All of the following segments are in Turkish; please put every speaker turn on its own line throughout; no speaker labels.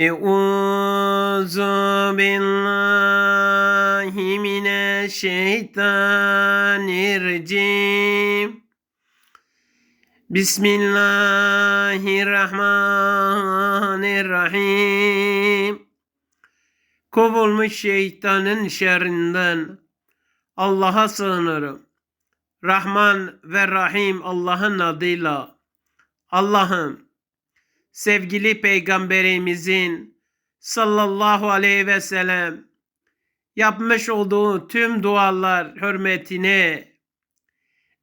Euzu billahi mineşşeytanirracim. Bismillahirrahmanirrahim. Kovulmuş şeytanın şerrinden Allah'a sığınırım. Rahman ve Rahim Allah'ın adıyla. Allah'ım sevgili peygamberimizin sallallahu aleyhi ve sellem yapmış olduğu tüm dualar hürmetine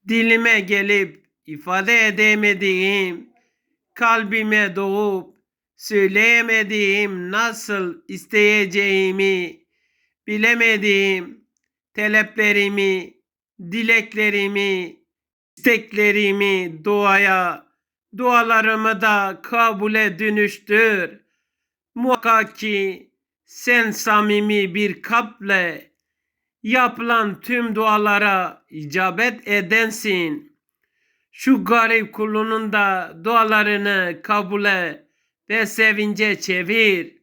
dilime gelip ifade edemediğim, kalbime doğup söyleyemediğim, nasıl isteyeceğimi bilemediğim taleplerimi, dileklerimi, isteklerimi duaya, dualarımı da kabule dönüştür. Muhakkak ki sen samimi bir kalple yapılan tüm dualara icabet edensin. Şu garip kulunun da dualarını kabule ve sevince çevir.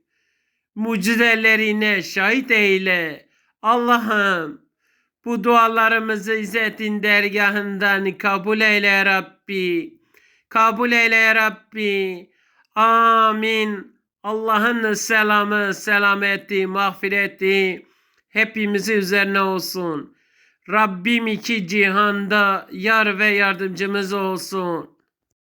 Mucizelerine şahit eyle. Allah'ım bu dualarımızı İzzet'in dergahından kabul eyle Rabbi. Kabul eyle ya Rabbi. Amin. Allah'ın selamı, selameti, mağfireti hepimizi üzerine olsun. Rabbim iki cihanda yar ve yardımcımız olsun.